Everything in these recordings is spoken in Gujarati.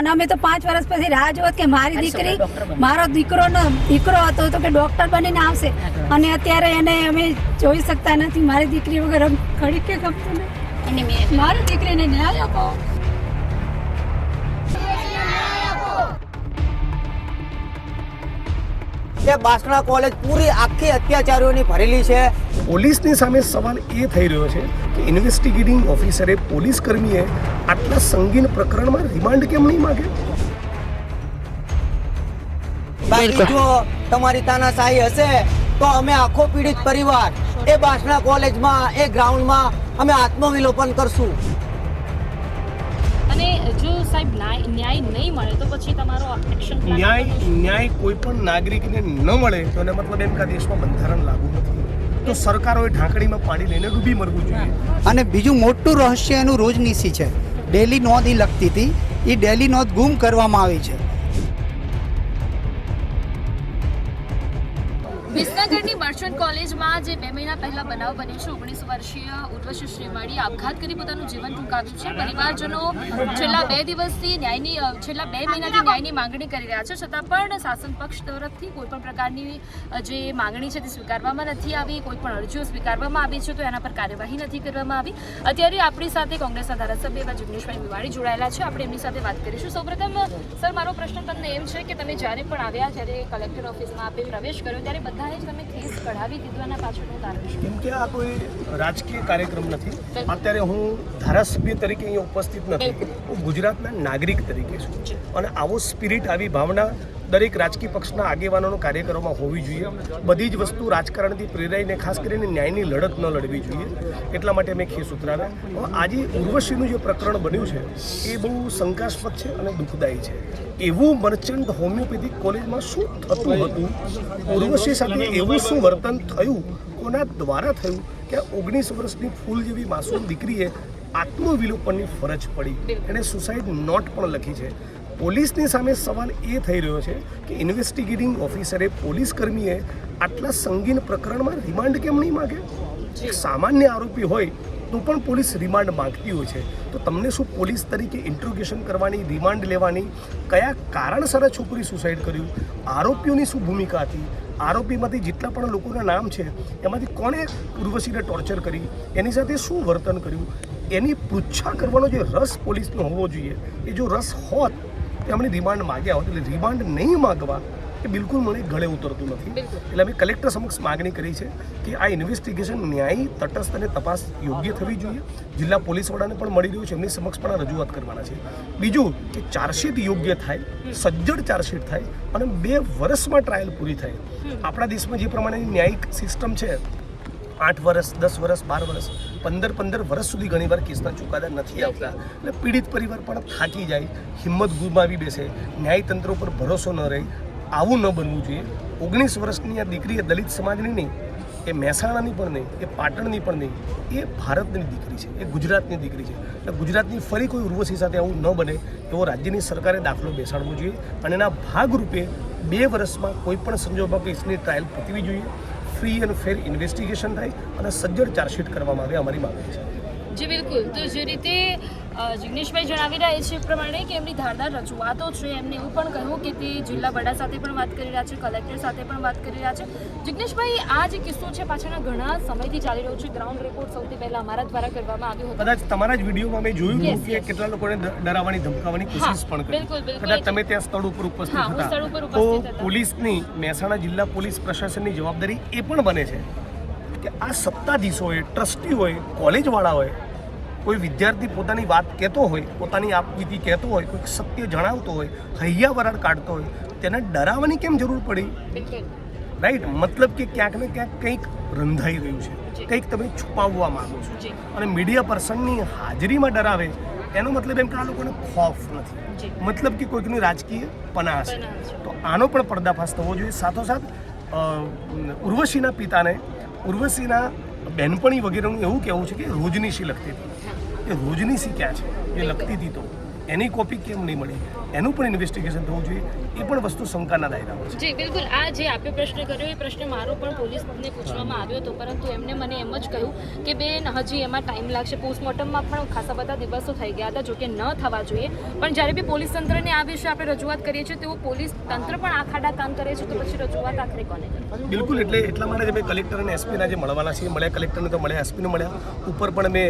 અને અમે તો પાંચ વર્ષ પછી રાહ જોત કે મારી દીકરી મારો દીકરોનો દીકરો હતો તો કે ડોક્ટર બનીને આવશે. અને અત્યારે એને અમે જોઈ શકતા નથી. મારી દીકરી વગર ખડી કે ગમતું નહીં મારી દીકરીને ન્યાય આપો. કે બાસણા કોલેજ પૂરી આખી અત્યાચારીઓની ભરેલી છે. પોલીસની સામે સવાલ એ થઈ રહ્યો છે કે ઇન્વેસ્ટિગેટિંગ ઓફિસરે પોલીસ કર્મીએ આટલા સંગીન પ્રકરણમાં રિમાન્ડ કેમ નહીં માગે? બાકી જો તમારી તાનાશાહી હશે તો અમે આખો પીડિત પરિવાર એ બાસણા કોલેજમાં એ ગ્રાઉન્ડમાં અમે આત્મવિલોપન કરશું. જો સાહેબ ન્યાય ન્યાય નહીં મળે તો પછી તમારો એક્શન ન્યાય ન્યાય કોઈ પણ નાગરિકને ન મળે તો એને મતલબ એમ કે દેશમાં બંધારણ લાગુ નથી. તો સરકારોએ ઢાંકણીમાં પાણી લઈને ડૂબી મરવું જોઈએ. અને બીજું મોટું રહસ્ય એનું રોજનીસી છે. ડેલી નોંધ એ લખતી હતી. એ ડેલી નોંધ ગુમ કરવામાં આવી છે. વિસનગરની કોલેજમાં જે બે મહિના પહેલા બનાવ બન્યો છે, ઓગણીસ વર્ષીય ઉર્વશી શ્રીમાળીએ આપઘાત કરી પોતાનું જીવન ટૂંકાવ્યું છે. પરિવારજનો છેલ્લા બે દિવસથી ન્યાયની છેલ્લા બે મહિનાથી ન્યાયની માંગણી કરી રહ્યા છે, છતાં પણ શાસન પક્ષ તરફથી કોઈ પણ પ્રકારની જે માંગણી છે તે સ્વીકારવામાં નથી આવી, કોઈ પણ અરજીઓ સ્વીકારવામાં આવી છે તો એના પર કાર્યવાહી નથી કરવામાં આવી. અત્યારે આપણી સાથે કોંગ્રેસના ધારાસભ્ય એવા જિગ્નેશભાઈ મેવાણી જોડાયેલા છે. આપણે એમની સાથે વાત કરીશું. સૌપ્રથમ, સર, મારો પ્રશ્ન તમને એમ છે કે તમે જ્યારે પણ આવ્યા, જ્યારે કલેક્ટર ઓફિસમાં આપે પ્રવેશ કર્યો, ત્યારે બધાને જ તમે કેસ કઢાવી દીધું એના પાછળનું કારણ શું કેમ કે આ કોઈ રાજકીય કાર્યક્રમ નથી. અત્યારે હું ધારાસભ્ય તરીકે અહીંયા ઉપસ્થિત નથી. હું ગુજરાતના નાગરિક તરીકે છું. અને આવો સ્પિરિટ આવી ભાવના દરેક રાજકીય પક્ષના આગેવાનોનો કાર્યકરોમાં હોવી જોઈએ. બધી જ વસ્તુ રાજકારણથી પ્રેરાઈને, ખાસ કરીને ન્યાયની લડત ન લડવી જોઈએ. એટલા માટે મેં ખેસ ઉતરાવ્યા આજે ઉર્વશીનું જે પ્રકરણ બન્યું છે, એ બહુ શંકાસ્પદ છે અને દુઃખદાયી છે. એવું મર્ચન્ટ હોમિયોપેથિક કોલેજમાં શું થતું હતું? ઉર્વશી સાથે એવું શું વર્તન થયું? કોના દ્વારા થયું? કે ઓગણીસ વર્ષની ફૂલ જેવી માસૂમ દીકરીએ આત્મવિલોપનની ફરજ પડી? એણે સુસાઇડ નોટ પણ લખી છે. પોલીસની સામે સવાલ એ થઈ રહ્યો છે કે ઇન્વેસ્ટિગેટિંગ ઓફિસરે પોલીસ કર્મીએ આટલા સંગીન પ્રકરણમાં રિમાન્ડ કેમ નહીં માગે? સામાન્ય આરોપી હોય તો પણ પોલીસ રિમાન્ડ માંગતી હોય છે. તો તમને શું પોલીસ તરીકે ઇન્ટ્રોગેશન કરવાની, રિમાન્ડ લેવાની કયા કારણસર છોકરી સુસાઇડ કર્યું? આરોપીઓની શું ભૂમિકા હતી? આરોપીમાંથી જેટલા પણ લોકોના નામ છે, એમાંથી કોણે ઉર્વશીને ટોર્ચર કરી? એની સાથે શું વર્તન કર્યું? એની પૃચ્છા કરવાનો જે રસ પોલીસનો હોવો જોઈએ, એ જો રસ હોત એમણે રિમાન્ડ માગ્યા હોત એટલે રિમાન્ડ નહીં માગવા એ બિલકુલ મને ગળે ઉતરતું નથી. એટલે અમે કલેક્ટર સમક્ષ માગણી કરી છે કે આ ઇન્વેસ્ટિગેશન ન્યાયી તટસ્થ અને તપાસ યોગ્ય થવી જોઈએ. જિલ્લા પોલીસ વડાને પણ મળી રહ્યું છે એમની સમક્ષ પણ આ રજૂઆત કરવાના છે. બીજું કે ચાર્જશીટ યોગ્ય થાય સજ્જડ ચાર્જશીટ થાય અને બે વર્ષમાં ટ્રાયલ પૂરી થાય. આપણા દેશમાં જે પ્રમાણેની ન્યાયિક સિસ્ટમ છે આઠ વર્ષ દસ વર્ષ બાર વર્ષ પંદર પંદર વર્ષ સુધી ઘણીવાર કેસના ચુકાદા નથી આવતા. એટલે પીડિત પરિવાર પણ થાકી જાય હિંમત ગુમાવી બેસે ન્યાયતંત્ર ઉપર ભરોસો ન રહે આવું ન બનવું જોઈએ. ઓગણીસ વર્ષની આ દીકરી એ દલિત સમાજની નહીં એ મહેસાણાની પણ નહીં એ પાટણની પણ નહીં એ ભારતની દીકરી છે એ ગુજરાતની દીકરી છે. એટલે ગુજરાતની ફરી કોઈ ઉર્વશી સાથે આવું ન બને એવો રાજ્યની સરકારે દાખલો બેસાડવો જોઈએ. અને એના ભાગરૂપે બે વર્ષમાં કોઈ પણ સંજોગમાં કેસની ટ્રાયલ પતવી જોઈએ. ફ્રી એન્ડ ફેર ઇન્વેસ્ટિગેશન થાય અને સજ્જડ ચાર્જશીટ કરવામાં આવે અમારી માંગણી છે. જી, બિલકુલ. તો જે રીતે જિગ્નેશભાઈ જણાવી રહ્યા છે એ પ્રમાણે કે એમની ધારદાર રજૂઆતો છે. એમને એવું પણ કહ્યું કે તે જિલ્લા વડા સાથે પણ વાત કરી રહ્યા છે કલેક્ટર સાથે પણ વાત કરી રહ્યા છે. જિગ્નેશભાઈ આ જે કિસ્સો છે પાછળના ઘણા સમયથી ચાલી રહ્યો છે. ગ્રાઉન્ડ રિપોર્ટ સૌથી પહેલા અમારા દ્વારા કરવામાં આવ્યો હતો. કદાચ તમારા જ વિડીયોમાં મેં જોયું કે કેટલા લોકોને ડરાવવાની ધમકાવવાની કોશિશ પણ કરી. કદાચ તમે ત્યાં સ્થળ ઉપર ઉપસ્થિત હતા. તો પોલીસની મહેસાણા જિલ્લા પોલીસ પ્રશાસનની જવાબદારી એ પણ બને છે કે આ સત્તાધીશોએ ટ્રસ્ટીઓએ કોલેજવાળાઓએ કોઈ વિદ્યાર્થી પોતાની વાત કહેતો હોય પોતાની આપવીતી કહેતો હોય કોઈક સત્ય જણાવતો હોય હૈયા વરાળ કાઢતો હોય તેને ડરાવવાની કેમ જરૂર પડી? રાઈટ મતલબ કે ક્યાંક ને ક્યાંક કંઈક રંધાઈ રહ્યું છે. કંઈક તમે છુપાવવા માંગો છો. અને મીડિયા પર્સનની હાજરીમાં ડરાવે એનો મતલબ એમ કે આ લોકોને ખોફ નથી. મતલબ કે કોઈકની રાજકીય પનાહ છે. તો આનો પણ પર્દાફાશ થવો જોઈએ. સાથોસાથ ઉર્વશીના પિતાને ઉર્વશીના બહેનપણી વગેરેનું એવું કહેવું છે કે રોજનીશી લખતી હતી. એ રોજનીશી ક્યાં છે? એ લખતી હતી તો. એની કોપી કેમ નહીં મળી? એનું પણ ઇન્વેસ્ટિગેશન થવું જોઈએ. એ પણ વસ્તુ શંકાના દાયરામાં છે. જી બિલકુલ. આ જે આપ્યો પ્રશ્ન કર્યો એ પ્રશ્ન મારો પણ પોલીસને પૂછવામાં આવ્યો હતો પરંતુ એમને મને એમ જ કહ્યું કે બેન હજી એમાં ટાઈમ લાગશે. પોસ્ટમોર્ટમમાં પણ ખાસા બધા દિવસો થઈ ગયા હતા જોકે ન થવા જોઈએ. પણ જ્યારે બી પોલીસ તંત્રને આ વિશે આપણે રજૂઆત કરીએ છીએ તેઓ પોલીસ તંત્ર પણ આખાડા કામ કરે છે તો પછી રજૂઆત આખરે કોને બિલકુલ એટલે એટલા માટે મેં કલેક્ટર અને એસપીના જે મળવાના છે એ મળ્યા કલેક્ટરને તો મળ્યા એસપીને મળ્યા. ઉપર પણ મેં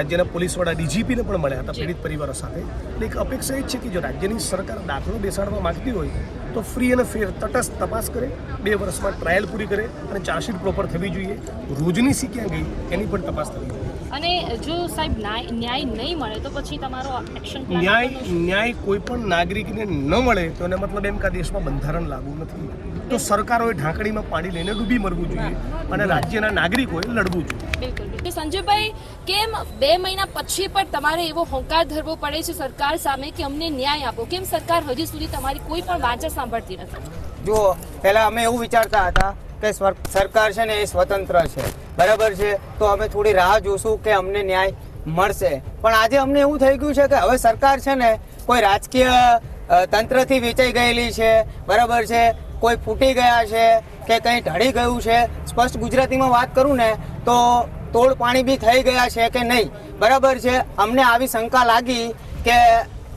રાજ્યના પોલીસવાળા ડીજીપીને પણ મળ્યા હતા પીડિત પરિવારો સાથે. એક અપેક્ષા એ જ છે કે જો રાજ્યની સરકાર દાખલો બેસાડવા માંગતી હોય તો ફ્રી અને ફેર તટસ્થ તપાસ કરે, બે વર્ષમાં ટ્રાયલ પૂરી કરે અને ચાર્જશીટ પ્રોપર થવી જોઈએ. રોજની સી ક્યાં ગઈ, એની પણ તપાસ થવી જોઈએ. અને જો સાહેબ ન્યાય ન્યાય નહીં મળે તો પછી તમારો એક્શન પ્લાન ન્યાય ન્યાય કોઈ પણ નાગરિકને ન મળે તો એને મતલબ એમ કે દેશમાં બંધારણ લાગુ નથી. તો સરકારોએ ઢાંકણીમાં પાણી લઈને ડૂબી મરવું જોઈએ અને રાજ્યના નાગરિકોએ લડવું જોઈએ. બિલકુલ બિલકુલ. સંજયભાઈ કેમ બે મહિના પછી પણ તમારે એવો હોંકાર ધરવો પડે છે સરકાર સામે કે અમને ન્યાય આપો? કેમ સરકાર હજી સુધી તમારી કોઈ પણ વાંચા સાંભળતી નથી? જો પહેલા અમે એવું વિચારતા હતા કે સરકાર છે ને એ સ્વતંત્ર છે. બરાબર છે? તો અમે થોડી રાહ જોશું કે અમને ન્યાય મળશે. પણ આજે અમને એવું થઈ ગયું છે કે હવે સરકાર છે ને કોઈ રાજકીય તંત્રથી વેચાઈ ગયેલી છે. બરાબર છે? કોઈ ફૂટી ગયા છે કે કંઈ ઢળી ગયું છે? સ્પષ્ટ ગુજરાતીમાં વાત કરું ને, તો તોડ પાણી બી થઈ ગયા છે કે નહીં? બરાબર છે? અમને આવી શંકા લાગી કે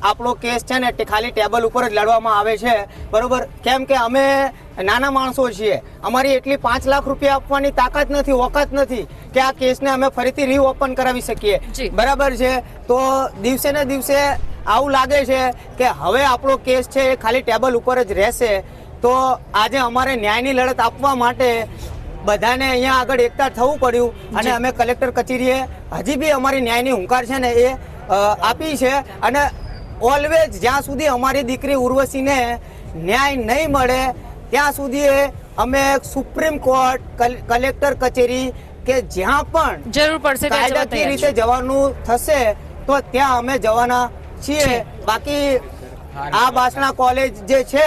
આપણો કેસ છે ને ખાલી ટેબલ ઉપર જ લડવામાં આવે છે. બરોબર? કેમ કે અમે નાના માણસો છીએ. અમારી એટલી પાંચ લાખ રૂપિયા આપવાની તાકાત નથી ઓકાત નથી કે આ કેસને અમે ફરીથી રીઓપન કરાવી શકીએ. બરાબર છે? તો દિવસે ને દિવસે આવું લાગે છે કે હવે આપણો કેસ છે એ ખાલી ટેબલ ઉપર જ રહેશે. તો આજે અમારે ન્યાયની લડત આપવા માટે બધાને અહીંયા આગળ એકતા થવું પડ્યું અને અમે કલેક્ટર કચેરીએ હજી બી અમારી ન્યાયની હુંકાર છે ને એ આપી છે. અને ઓલવેઝ જ્યાં સુધી અમારી દીકરી ઉર્વશીને ન્યાય નહીં મળે ત્યાં સુધી અમે સુપ્રીમ કોર્ટ કલ- કલેક્ટર કચેરી કે જ્યાં પણ જરૂર પડશે કાયદાકીય રીતે જવાનું થશે તો ત્યાં અમે જવાના છીએ. બાકી આ બાસણા કોલેજ જે છે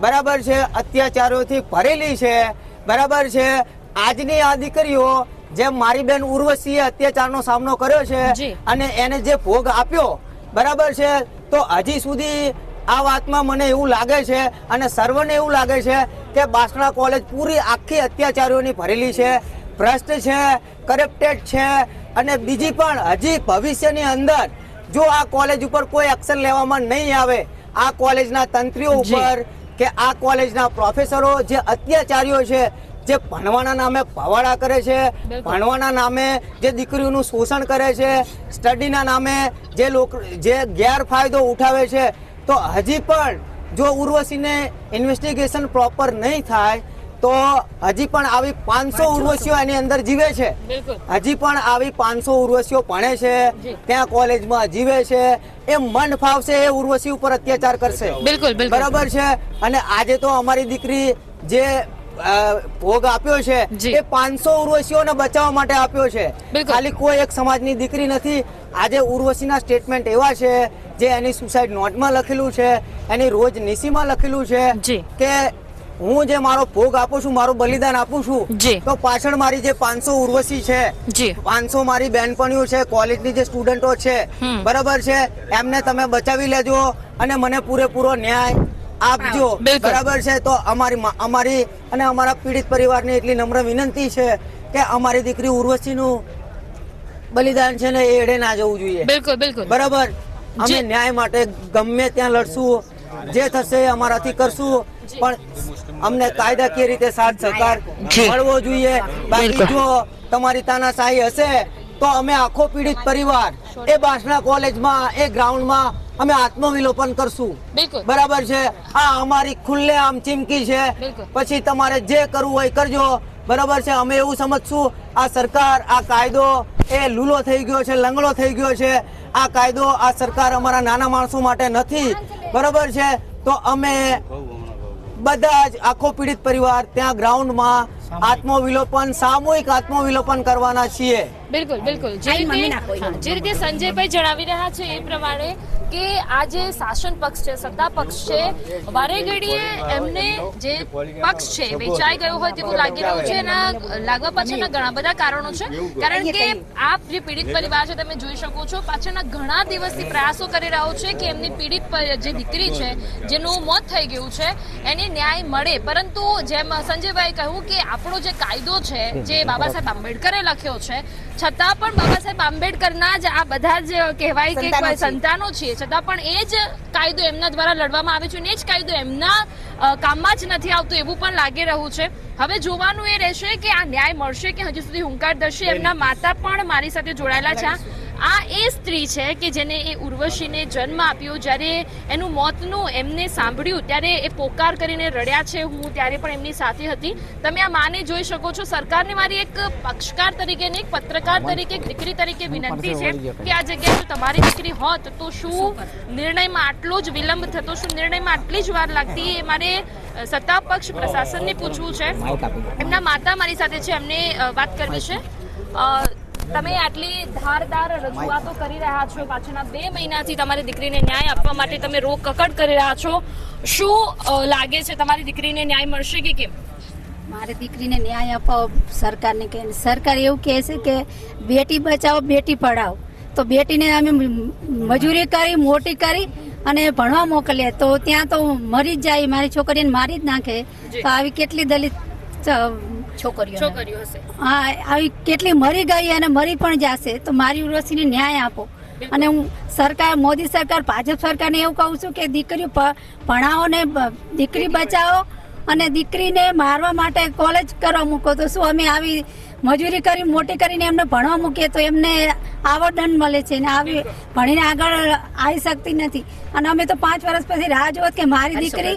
બરાબર છે અત્યાચારોથી ભરેલી છે બરાબર છે. આજની આ દીકરીઓ જેમ મારી બેન ઉર્વશીએ અત્યાચારનો સામનો કર્યો છે અને એને જે ભોગ આપ્યો બરાબર છે? તો હજી સુધી આ વાતમાં મને એવું લાગે છે અને સર્વને એવું લાગે છે કે બાસણા કોલેજ પૂરી આખી અત્યાચારીઓની ભરેલી છે ભ્રષ્ટ છે કરપ્ટેડ છે અને બીજી પણ હજી ભવિષ્યની અંદર જો આ કોલેજ ઉપર કોઈ એક્શન લેવામાં નહીં આવે આ કોલેજના તંત્રીઓ ઉપર કે આ કોલેજના પ્રોફેસરો જે અત્યાચારીઓ છે જે ભણવાના નામે ભવાડા કરે છે ભણવાના નામે જે દીકરીઓનું શોષણ કરે છે સ્ટડીના નામે જે લોકો જે ગેરફાયદો ઉઠાવે છે તો હજી પણ જો ઉર્વશીને ઇન્વેસ્ટિગેશન પ્રોપર નહીં થાય તો હજી પણ આવી પાંચસો ઉર્વશીઓ એની અંદર જીવે છે. હજી પણ આવી પાંચસો ઉર્વશીઓ ભણે છે ત્યાં કોલેજમાં જીવે છે એ મન ફાવશે એ ઉર્વશી ઉપર અત્યાચાર કરશે. બિલકુલ. બરાબર છે? અને આજે તો અમારી દીકરી જે ભોગ આપ્યો છે. એ પાંચસો ઉર્વશીઓને બચાવવા માટે આપ્યો છે. ખાલી કોઈ એક સમાજની દીકરી નથી. આજે ઉર્વશીના સ્ટેટમેન્ટ એવા છે જે એની સુસાઇડ નોટમાં લખેલું છે એની રોજ નિશીમાં લખેલું છે કે હું જે મારો ભોગ આપું છું મારું બલિદાન આપું છું તો પાછળ મારી જે પાંચસો ઉર્વશી છે પાંચસો મારી બહેનપણીઓ છે કોલેજની જે સ્ટુડન્ટો છે. બરાબર છે એમને તમે બચાવી લેજો અને મને પૂરેપૂરો ન્યાય આપજો બરાબર છે તો અમારી અમારી અને અમારા પીડિત પરિવારને એટલી નમ્ર વિનંતી છે કે અમારી દીકરી ઉર્વશીનું બલિદાન છે ને એ એડે ના જવું જોઈએ. બિલકુલ બિલકુલ. બરાબર? અમે ન્યાય માટે ગમે ત્યાં લડશું જે થશે એ અમારાથી કરશું પણ અમને કાયદાકીય રીતે સાથ સહકાર મળવો જોઈએ. બાકી જો તમારી તાનાશાહી હશે તો અમે આખો પીડિત પરિવાર એ બાસણા કોલેજમાં એ ગ્રાઉન્ડમાં અમે આત્મવિલોપન કરશું. બરાબર છે? આ અમારી ખુલ્લે આમ ચીમકી છે. પછી તમારે જે કરવું હોય કરજો. બરાબર છે? અમે એવું સમજશું આ સરકાર આ કાયદો એ લૂલો થઈ ગયો છે લંગડો થઈ ગયો છે. આ કાયદો આ સરકાર અમારા નાના માણસો માટે નથી. બરાબર છે? તો અમે બધા જ આખો પીડિત પરિવાર ત્યાં ગ્રાઉન્ડમાં આત્મવિલોપન સામૂહિક આત્મવિલોપન કરવાના છીએ. બિલકુલ બિલકુલ. જે રીતે હા, જે રીતે સંજયભાઈ જણાવી રહ્યા છે એ પ્રમાણે કે આ જે શાસન પક્ષ છે સત્તા પક્ષ છે વારે ઘડીએ એમને જે પક્ષ છે વેચાઈ ગયો હોય તેવું લાગી રહ્યું છે એના લાગવા પાછળના ઘણા બધા કારણો છે. કારણ કે આપ જે પીડિત પરિવાર છે તમે જોઈ શકો છો પાછળના ઘણા દિવસથી પ્રયાસો કરી રહ્યો છે કે એમની પીડિત જે દીકરી છે જેનું મોત થઈ ગયું છે એને ન્યાય મળે. પરંતુ જેમ સંજયભાઈ કહ્યું કે આપણો જે કાયદો છે જે બાબા સાહેબ આંબેડકરે લખ્યો છે છતાં પણ બાબા સાહેબ આંબેડકરના જ આ બધા જ કહેવાય કે સંતાનો છે છતાં પણ એ જ કાયદો એમના દ્વારા લડવામાં આવે છે અને એ જ કાયદો એમના કામમાં જ નથી આવતું એવું પણ લાગી રહ્યું છે. હવે જોવાનું એ રહેશે કે આ ન્યાય મળશે કે હજી સુધી હુંકાર દર્શી એમના માતા પણ મારી સાથે જોડાયેલા છે. આ એ સ્ત્રી છે કે જેને એ ઉર્વશીને જન્મ આપ્યો જ્યારે એનું મોતનું એમને સાંભળ્યું ત્યારે એ પોકાર કરીને રડ્યા છે. હું ત્યારે પણ એમની સાથે હતી. તમે આ માને જોઈ શકો છો સરકારને મારી એક પક્ષકાર તરીકે એક પત્રકાર તરીકે એક દીકરી તરીકે વિનંતી છે કે આ જગ્યાએ જો તમારી દીકરી હોત તો શું નિર્ણયમાં આટલો જ વિલંબ થતો શું નિર્ણયમાં આટલી જ વાર લાગતી? એ મારે સત્તા પક્ષ પ્રશાસનને પૂછવું છે. એમના માતા મારી સાથે છે એમને વાત કરવી છે. તમે આટલી ધારદાર રજૂઆતો કરી રહ્યા છો. પાછળના બે મહિનાથી તમારી દીકરીને ન્યાય આપવા માટે તમે રોક કકડ કરી રહ્યા છો. શું લાગે છે તમારી દીકરીને ન્યાય મળશે કે કેમ? મારી દીકરીને ન્યાય અપાવો સરકારને કહે સરકાર એવું કહે છે કે બેટી બચાવો બેટી પઢાઓ તો બેટીને અમે મજૂરી કરી મોટી કરી અને ભણવા મોકલીએ. તો ત્યાં તો મરી જ જાય મારી છોકરીને મારી જ નાખે. તો આવી કેટલી દલિત છોકરીઓ છોકરીઓ હશે. હા આવી કેટલી મરી ગઈ અને મરી પણ જશે તો મારી ઉર્વશીને ન્યાય આપો. અને હું સરકાર મોદી સરકાર ભાજપ સરકારને એવું કહું છું કે દીકરીઓ ભણાવો ને દીકરી બચાવો અને દીકરીને મારવા માટે કોલેજ કરવા મૂકો. તો શું અમે આવી મજૂરી કરી મોટી કરીને એમને ભણવા મૂકીએ તો એમને આવડન મળે છે ને આવી ભણીને આગળ આવી શકતી નથી. અને અમે તો પાંચ વર્ષ પછી રાહ જોત કે મારી દીકરી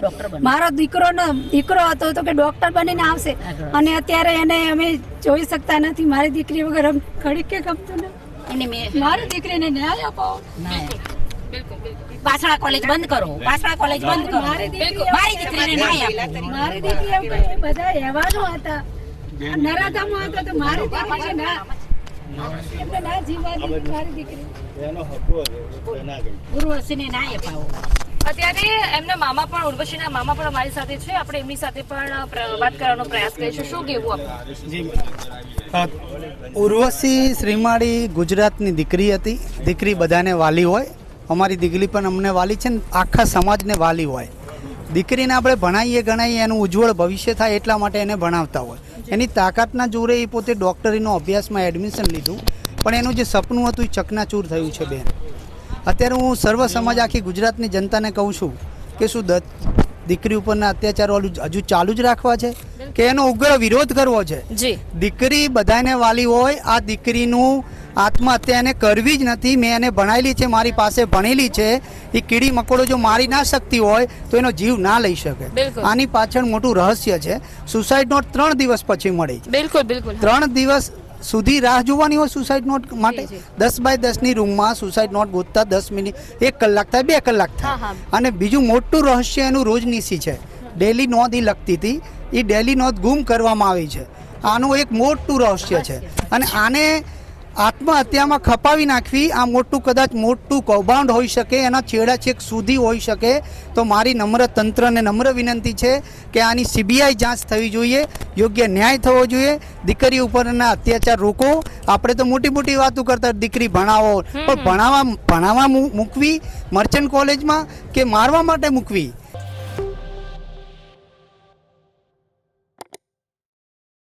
મારો દીકરો દીકરો હતો તો કે ડોક્ટર બનીને આવશે. અને અત્યારે એને અમે જોઈ શકતા નથી. મારી દીકરી વગર ઘડી કે ગમતું નથી. મારી દીકરીને ન્યાય અપાવો. બિલકુલ. બિલકુલ કોલેજ બંધ કરો. પાછળા કોલેજ બંધ કરો. મારી દીકરી મારી દીકરીને ન્યાય આપો. મારી દીકરી બધા એવાનો હતા. નરાધામો હતા તો મારી દીકરીને ના એમને ના જીવવા દીધી મારી દીકરી. ઉર્વશીને ન્યાય અપાવો. અત્યારે એમના મામા પણ ઉર્વશીના મામા પણ અમારી સાથે છે. આપણે એમની સાથે પણ વાત કરવાનો પ્રયાસ કરીશું. શું કહેવું આપણું ઉર્વશી શ્રીમાળી ગુજરાતની દીકરી હતી. દીકરી બધાને વાલી હોય. અમારી દીકરી પણ અમને વાલી છે ને આખા સમાજને વાલી હોય. દીકરીને આપણે ભણાવીએ ગણાવીએ એનું ઉજ્જવળ ભવિષ્ય થાય એટલા માટે એને ભણાવતા હોય. એની તાકાતના જોરે એ પોતે ડૉક્ટરીનો અભ્યાસમાં એડમિશન લીધું. પણ એનું જે સપનું હતું એ ચકનાચૂર થયું છે બેન. અત્યારે હું સર્વ સમાજ આખી ગુજરાતની જનતાને કહું છું કે શું દત્ત દીકરી ઉપરના અત્યાચાર વાળું હજુ ચાલુ જ રાખવા છે? કે એનો ઉગ્ર વિરોધ કરવો છે? દીકરી બધાને વાલી હોય આ દીકરીનું આત્મહત્યા એને કરવી જ નથી. મેં એને ભણાયેલી છે મારી પાસે ભણેલી છે. એ કીડી મકોડો જો મારી ના શકતી હોય તો એનો જીવ ના લઈ શકે. આની પાછળ મોટું રહસ્ય છે. સુસાઇડ નોટ ત્રણ દિવસ પછી મળી બિલકુલ બિલકુલ. ત્રણ દિવસ સુધી રાહ જોવાની હોય સુસાઇડ નોટ માટે? દસ બાય દસની રૂમમાં સુસાઇડ નોટ ગોતતા દસ મિનિટ એક કલાક થાય બે કલાક. થાય. અને બીજું મોટું રહસ્ય એનું રોજનીસી છે. ડેલી નોંધ એ લખતી હતી. એ ડેલી નોંધ ગુમ કરવામાં આવી છે. આનું એક મોટું રહસ્ય છે. અને આને આત્મહત્યામાં ખપાવી નાખવી આ મોટું કદાચ મોટું કૌભાંડ હોઈ શકે એના છેડા છેક સુધી હોઈ શકે તો મારી નમ્ર તંત્રને નમ્ર વિનંતી છે કે આની સીબીઆઈ જાંચ થવી જોઈએ યોગ્ય ન્યાય થવો જોઈએ દીકરી ઉપરના અત્યાચાર રોકો. આપણે તો મોટી મોટી વાતો કરતા દીકરી ભણાવો. પણ ભણાવવા ભણાવવા મૂકવી મર્ચન્ટ કોલેજમાં કે મારવા માટે મૂકવી?